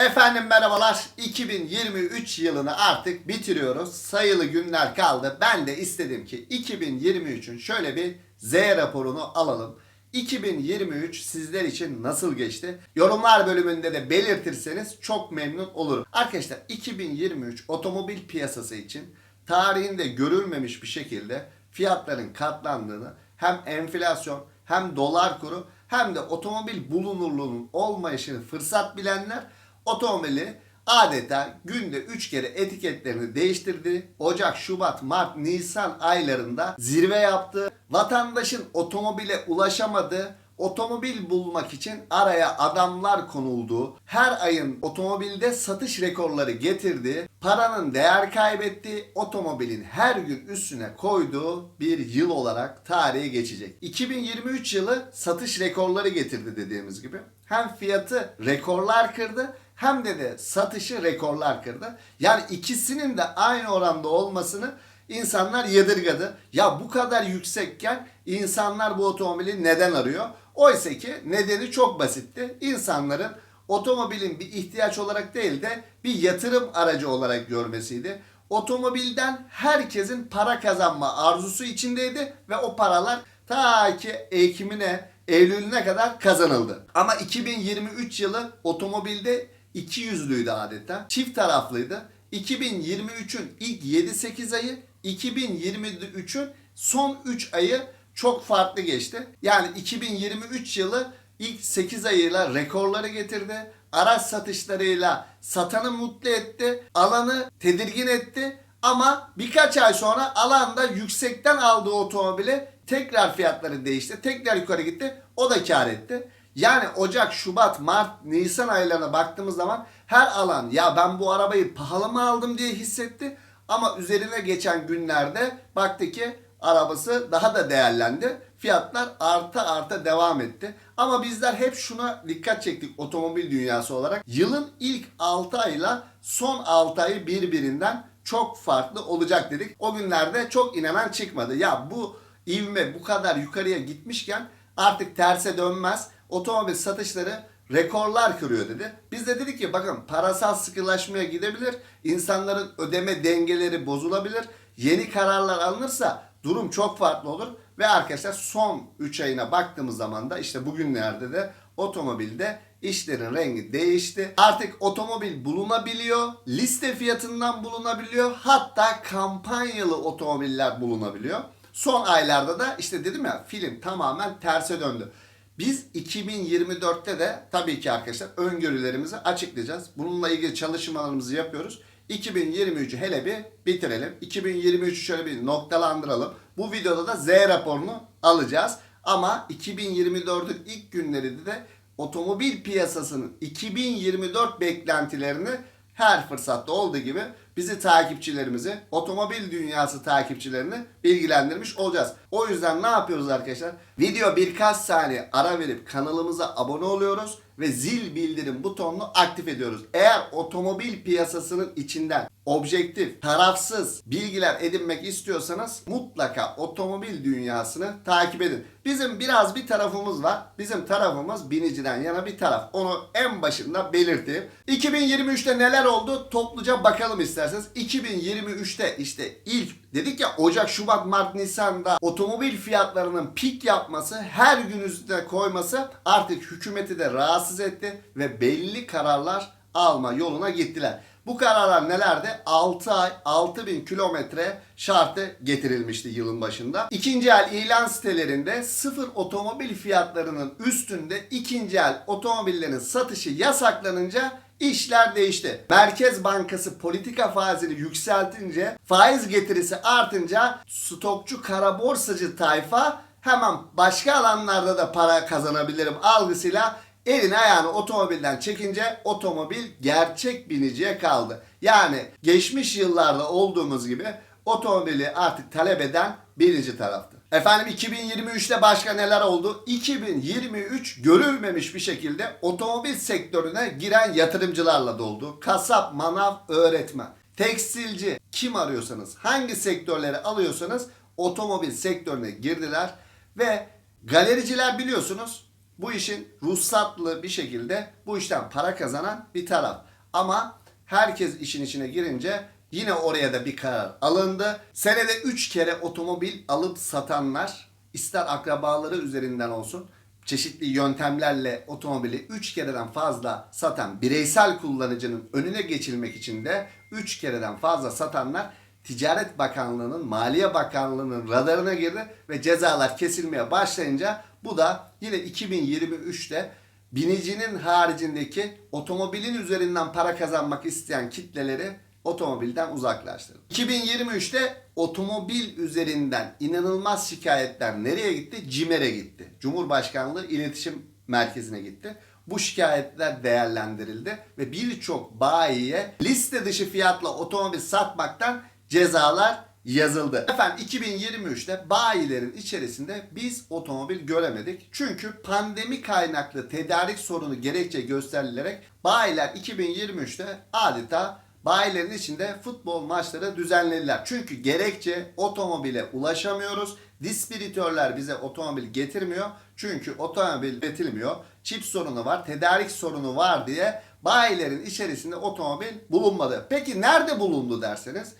Efendim merhabalar. 2023 yılını artık bitiriyoruz. Sayılı günler kaldı. Ben de istedim ki 2023'ün şöyle bir Z raporunu alalım. 2023 sizler için nasıl geçti? Yorumlar bölümünde de belirtirseniz çok memnun olurum. Arkadaşlar 2023 otomobil piyasası için tarihinde görülmemiş bir şekilde fiyatların katlandığını hem enflasyon hem dolar kuru hem de otomobil bulunurluğunun olmayışını fırsat bilenler otomobili adeta günde 3 kere etiketlerini değiştirdi. Ocak, Şubat, Mart, Nisan aylarında zirve yaptı. Vatandaşın otomobile ulaşamadığı, otomobil bulmak için araya adamlar konulduğu, her ayın otomobilde satış rekorları getirdiği, paranın değer kaybettiği, otomobilin her gün üstüne koyduğu bir yıl olarak tarihe geçecek. 2023 yılı satış rekorları getirdi dediğimiz gibi. Hem fiyatı rekorlar kırdı hem de de satışı rekorlar kırdı. Yani ikisinin de aynı oranda olmasını insanlar yadırgadı. Ya bu kadar yüksekken insanlar bu otomobili neden arıyor? Oysa ki nedeni çok basitti. İnsanların otomobilin bir ihtiyaç olarak değil de bir yatırım aracı olarak görmesiydi. Otomobilden herkesin para kazanma arzusu içindeydi ve o paralar ta ki Ekim'ine, Eylül'üne kadar kazanıldı. Ama 2023 yılı otomobilde iki yüzlüydü adeta. Çift taraflıydı. 2023'ün ilk 7-8 ayı 2023'ün son 3 ayı çok farklı geçti. Yani 2023 yılı ilk 8 ayıyla rekorları getirdi. Araç satışlarıyla satanı mutlu etti. Alanı tedirgin etti. Ama birkaç ay sonra alanda yüksekten aldığı otomobili tekrar fiyatları değişti. Tekrar yukarı gitti. O da kar etti. Yani Ocak, Şubat, Mart, Nisan aylarına baktığımız zaman her alan ya ben bu arabayı pahalı mı aldım diye hissetti. Ama üzerine geçen günlerde baktı ki arabası daha da değerlendi. Fiyatlar arta arta devam etti. Ama bizler hep şuna dikkat çektik otomobil dünyası olarak. Yılın ilk 6 ayla son 6 ayı birbirinden çok farklı olacak dedik. O günlerde çok inanan çıkmadı. Ya bu ivme bu kadar yukarıya gitmişken artık terse dönmez. Otomobil satışları rekorlar kırıyor dedi. Biz de dedik ki bakın parasal sıkılaşmaya gidebilir. İnsanların ödeme dengeleri bozulabilir. Yeni kararlar alınırsa durum çok farklı olur. Ve arkadaşlar son 3 ayına baktığımız zaman da işte bugünlerde de otomobilde işlerin rengi değişti. Artık otomobil bulunabiliyor. Liste fiyatından bulunabiliyor. Hatta kampanyalı otomobiller bulunabiliyor. Son aylarda da işte dedim ya film tamamen terse döndü. Biz 2024'te de tabii ki arkadaşlar öngörülerimizi açıklayacağız. Bununla ilgili çalışmalarımızı yapıyoruz. 2023'ü hele bir bitirelim. 2023'ü şöyle bir noktalandıralım. Bu videoda da Z raporunu alacağız. Ama 2024'ün ilk günlerinde de otomobil piyasasının 2024 beklentilerini her fırsatta olduğu gibi bizi takipçilerimizi, otomobil dünyası takipçilerini bilgilendirmiş olacağız. O yüzden ne yapıyoruz arkadaşlar? Video birkaç saniye ara verip kanalımıza abone oluyoruz ve zil bildirim butonunu aktif ediyoruz. Eğer otomobil piyasasının içinden objektif, tarafsız bilgiler edinmek istiyorsanız mutlaka otomobil dünyasını takip edin. Bizim biraz bir tarafımız var. Bizim tarafımız biniciden yana bir taraf. Onu en başında belirteyim. 2023'te neler oldu? Topluca bakalım isterseniz. 2023'te işte ilk dedik ya Ocak, Şubat, Mart, Nisan'da otomobil fiyatlarının pik yapması, her gün üstüne koyması artık hükümeti de rahatsız etti ve belli kararlar alma yoluna gittiler. Bu kararlar nelerdi? 6 ay 6000 kilometre şartı getirilmişti yılın başında. İkinci el ilan sitelerinde sıfır otomobil fiyatlarının üstünde ikinci el otomobillerin satışı yasaklanınca işler değişti. Merkez Bankası politika faizini yükseltince faiz getirisi artınca stokçu kara borsacı tayfa hemen başka alanlarda da para kazanabilirim algısıyla elini ayağını otomobilden çekince otomobil gerçek biniciye kaldı. Yani geçmiş yıllarda olduğumuz gibi otomobili artık talep eden birinci taraftı. Efendim 2023'te başka neler oldu? 2023 görülmemiş bir şekilde otomobil sektörüne giren yatırımcılarla doldu. Kasap, manav, öğretmen, tekstilci kim arıyorsanız, hangi sektörleri alıyorsanız otomobil sektörüne girdiler ve galericiler biliyorsunuz bu işin ruhsatlı bir şekilde bu işten para kazanan bir taraf. Ama herkes işin içine girince yine oraya da bir karar alındı. Senede 3 kere otomobil alıp satanlar ister akrabaları üzerinden olsun çeşitli yöntemlerle otomobili 3 kereden fazla satan bireysel kullanıcının önüne geçilmek için de 3 kereden fazla satanlar Ticaret Bakanlığı'nın, Maliye Bakanlığı'nın radarına girdi ve cezalar kesilmeye başlayınca bu da yine 2023'te binicinin haricindeki otomobilin üzerinden para kazanmak isteyen kitleleri otomobilden uzaklaştırdı. 2023'te otomobil üzerinden inanılmaz şikayetler nereye gitti? CİMER'e gitti. Cumhurbaşkanlığı İletişim Merkezi'ne gitti. Bu şikayetler değerlendirildi ve birçok bayiye liste dışı fiyatla otomobil satmaktan cezalar yazıldı. Efendim 2023'te bayilerin içerisinde biz otomobil göremedik. Çünkü pandemi kaynaklı tedarik sorunu gerekçe gösterilerek bayiler 2023'te adeta bayilerin içinde futbol maçları düzenlediler. Çünkü gerekçe otomobile ulaşamıyoruz. Distribütörler bize otomobil getirmiyor. Çünkü otomobil üretilmiyor. Çip sorunu var, tedarik sorunu var diye bayilerin içerisinde otomobil bulunmadı. Peki nerede bulundu derseniz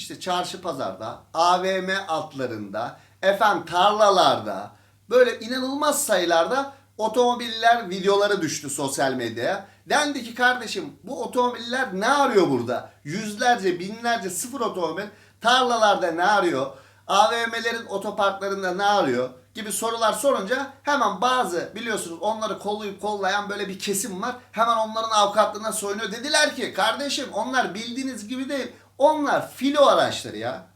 işte çarşı pazarda, AVM altlarında, efendim tarlalarda böyle inanılmaz sayılarda otomobiller videoları düştü sosyal medyaya. Dendi ki kardeşim bu otomobiller ne arıyor burada? Yüzlerce, binlerce sıfır otomobil tarlalarda ne arıyor? AVM'lerin otoparklarında ne arıyor? gibi sorular sorunca hemen bazı biliyorsunuz onları kollayıp kollayan böyle bir kesim var. Hemen onların avukatlığına soyunuyor. Dediler ki kardeşim onlar bildiğiniz gibi değil. Onlar filo araçları ya.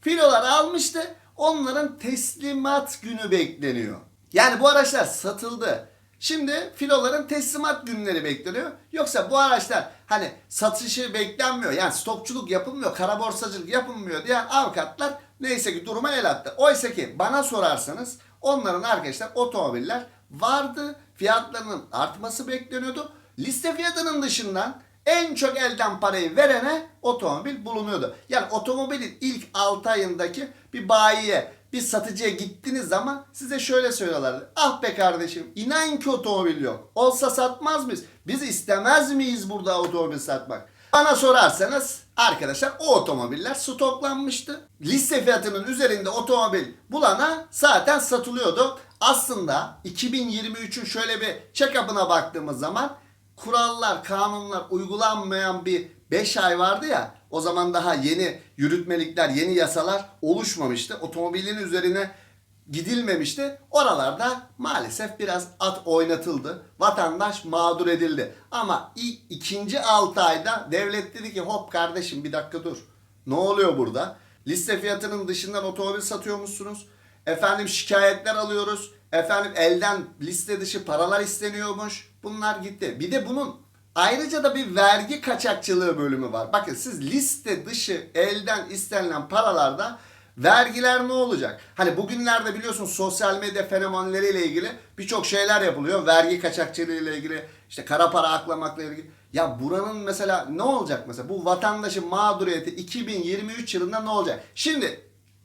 Filolar almıştı. Onların teslimat günü bekleniyor. Yani bu araçlar satıldı. Şimdi filoların teslimat günleri bekleniyor. Yoksa bu araçlar hani satışı beklenmiyor. Yani stokçuluk yapılmıyor, kara borsacılık yapılmıyor diyen avukatlar neyse ki duruma el attı. Oysa ki bana sorarsanız onların arkadaşlar otomobiller vardı. Fiyatlarının artması bekleniyordu. Liste fiyatının dışından en çok elden parayı verene otomobil bulunuyordu. Yani otomobilin ilk 6 ayındaki bir bayiye, bir satıcıya gittiğiniz zaman size şöyle söylüyorlardı. Ah be kardeşim inan ki otomobil yok. Olsa satmaz mıyız? Biz istemez miyiz burada otomobil satmak? Bana sorarsanız arkadaşlar o otomobiller stoklanmıştı. Liste fiyatının üzerinde otomobil bulana zaten satılıyordu. Aslında 2023'ün şöyle bir check-up'ına baktığımız zaman kurallar, kanunlar uygulanmayan bir 5 ay vardı ya. O zaman daha yeni yürütmelikler, yeni yasalar oluşmamıştı. Otomobilin üzerine gidilmemişti. Oralarda maalesef biraz at oynatıldı. Vatandaş mağdur edildi. Ama i- ikinci 6 ayda devlet dedi ki hop kardeşim bir dakika dur. Ne oluyor burada? Liste fiyatının dışından otomobil satıyormuşsunuz. Efendim şikayetler alıyoruz. Efendim elden liste dışı paralar isteniyormuş. Bunlar gitti. Bir de bunun ayrıca da bir vergi kaçakçılığı bölümü var. Bakın siz liste dışı elden istenilen paralarda vergiler ne olacak? Hani bugünlerde biliyorsun sosyal medya fenomenleriyle ilgili birçok şeyler yapılıyor. Vergi kaçakçılığı ile ilgili, işte kara para aklamakla ilgili. Ya buranın mesela ne olacak mesela? Bu vatandaşın mağduriyeti 2023 yılında ne olacak? Şimdi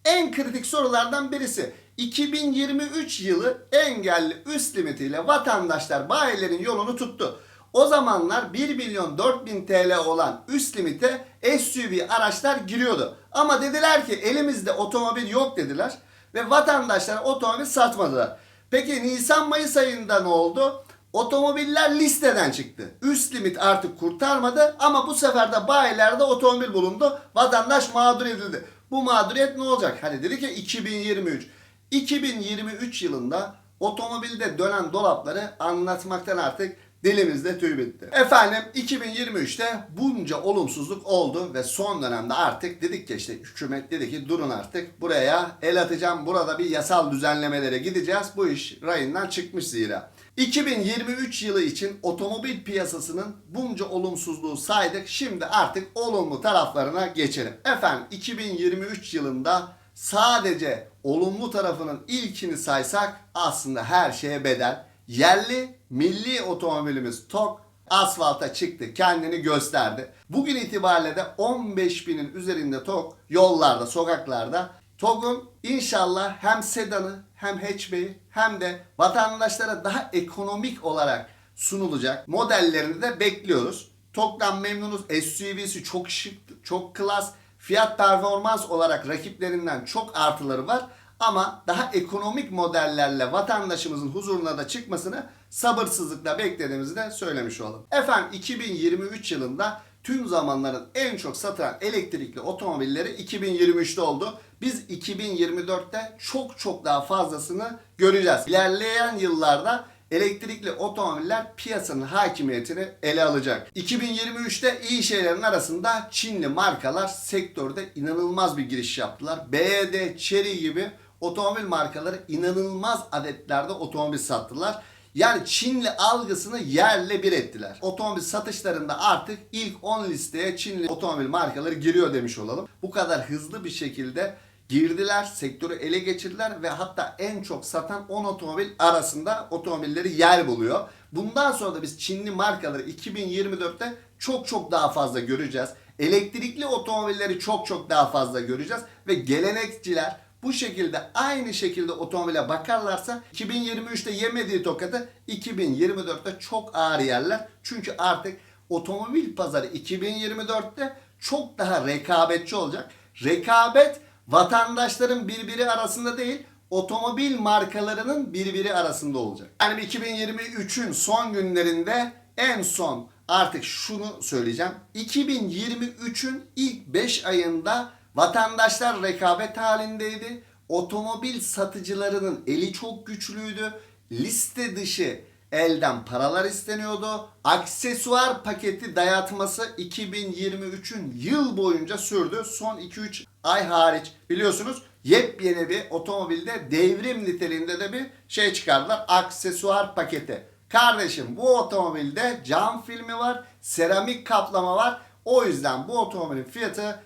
en kritik sorulardan birisi 2023 yılı engelli üst limitiyle vatandaşlar bayilerin yolunu tuttu. O zamanlar 1 milyon 4 bin TL olan üst limite SUV araçlar giriyordu. Ama dediler ki elimizde otomobil yok dediler ve vatandaşlar otomobil satmadılar. Peki Nisan-Mayıs ayında ne oldu? Otomobiller listeden çıktı. Üst limit artık kurtarmadı ama bu sefer de bayilerde otomobil bulundu. Vatandaş mağdur edildi. Bu mağduriyet ne olacak? Hani dedi ki 2023. 2023 yılında otomobilde dönen dolapları anlatmaktan artık dilimizde tüy bitti. Efendim 2023'te bunca olumsuzluk oldu ve son dönemde artık dedik ki işte hükümet dedi ki durun artık buraya el atacağım burada bir yasal düzenlemelere gideceğiz. Bu iş rayından çıkmış zira. 2023 yılı için otomobil piyasasının bunca olumsuzluğu saydık. Şimdi artık olumlu taraflarına geçelim. Efendim 2023 yılında sadece olumlu tarafının ilkini saysak aslında her şeye bedel. Yerli milli otomobilimiz TOG asfalta çıktı, kendini gösterdi. Bugün itibariyle de 15 binin üzerinde TOG yollarda, sokaklarda. TOG'un inşallah hem sedanı hem hatchback'i hem de vatandaşlara daha ekonomik olarak sunulacak modellerini de bekliyoruz. TOG'dan memnunuz. SUV'si çok şık, çok klas. Fiyat performans olarak rakiplerinden çok artıları var. Ama daha ekonomik modellerle vatandaşımızın huzuruna da çıkmasını sabırsızlıkla beklediğimizi de söylemiş olalım. Efendim 2023 yılında tüm zamanların en çok satılan elektrikli otomobilleri 2023'te oldu. Biz 2024'te çok çok daha fazlasını göreceğiz. İlerleyen yıllarda elektrikli otomobiller piyasanın hakimiyetini ele alacak. 2023'te iyi şeylerin arasında Çinli markalar sektörde inanılmaz bir giriş yaptılar. BYD, Chery gibi otomobil markaları inanılmaz adetlerde otomobil sattılar. Yani Çinli algısını yerle bir ettiler. Otomobil satışlarında artık ilk 10 listeye Çinli otomobil markaları giriyor demiş olalım. Bu kadar hızlı bir şekilde girdiler, sektörü ele geçirdiler ve hatta en çok satan 10 otomobil arasında otomobilleri yer buluyor. Bundan sonra da biz Çinli markaları 2024'te çok çok daha fazla göreceğiz. Elektrikli otomobilleri çok çok daha fazla göreceğiz ve gelenekçiler bu şekilde aynı şekilde otomobile bakarlarsa 2023'te yemediği tokadı 2024'te çok ağır yerler. Çünkü artık otomobil pazarı 2024'te çok daha rekabetçi olacak. Rekabet vatandaşların birbiri arasında değil otomobil markalarının birbiri arasında olacak. Yani 2023'ün son günlerinde en son artık şunu söyleyeceğim. 2023'ün ilk 5 ayında vatandaşlar rekabet halindeydi. Otomobil satıcılarının eli çok güçlüydü. Liste dışı elden paralar isteniyordu. Aksesuar paketi dayatması 2023'ün yıl boyunca sürdü. Son 2-3 ay hariç biliyorsunuz yepyeni bir otomobilde devrim niteliğinde de bir şey çıkardılar. Aksesuar paketi. Kardeşim bu otomobilde cam filmi var, seramik kaplama var. O yüzden bu otomobilin fiyatı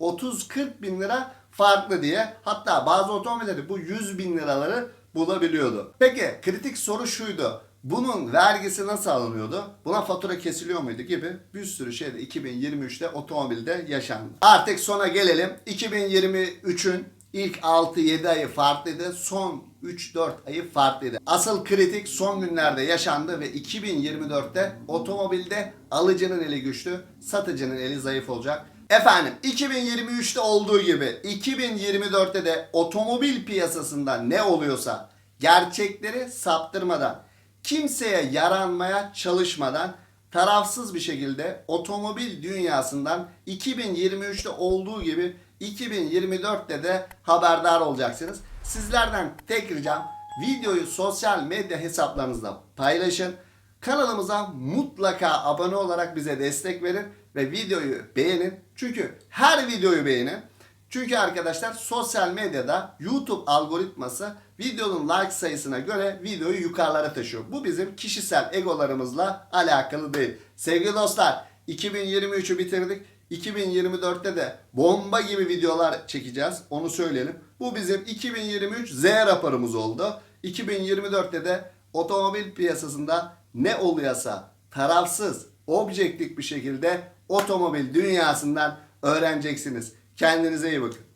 30-40 bin lira farklı diye. Hatta bazı otomobillerde bu 100 bin liraları bulabiliyordu. Peki kritik soru şuydu. Bunun vergisi nasıl alınıyordu? Buna fatura kesiliyor muydu gibi bir sürü şey de 2023'te otomobilde yaşandı. Artık sona gelelim. 2023'ün ilk 6-7 ayı farklıydı. Son 3-4 ayı farklıydı. Asıl kritik son günlerde yaşandı ve 2024'te otomobilde alıcının eli güçlü, satıcının eli zayıf olacak. Efendim 2023'te olduğu gibi 2024'te de otomobil piyasasında ne oluyorsa gerçekleri saptırmadan, kimseye yaranmaya çalışmadan tarafsız bir şekilde otomobil dünyasından 2023'te olduğu gibi 2024'te de haberdar olacaksınız. Sizlerden tek ricam videoyu sosyal medya hesaplarınızda paylaşın. Kanalımıza mutlaka abone olarak bize destek verin ve videoyu beğenin. Çünkü her videoyu beğenin. Çünkü arkadaşlar sosyal medyada YouTube algoritması videonun like sayısına göre videoyu yukarılara taşıyor. Bu bizim kişisel egolarımızla alakalı değil. Sevgili dostlar 2023'ü bitirdik. 2024'te de bomba gibi videolar çekeceğiz. Onu söyleyelim. Bu bizim 2023 Z raporumuz oldu. 2024'te de otomobil piyasasında ne oluyorsa tarafsız, objektif bir şekilde otomobil dünyasından öğreneceksiniz. Kendinize iyi bakın.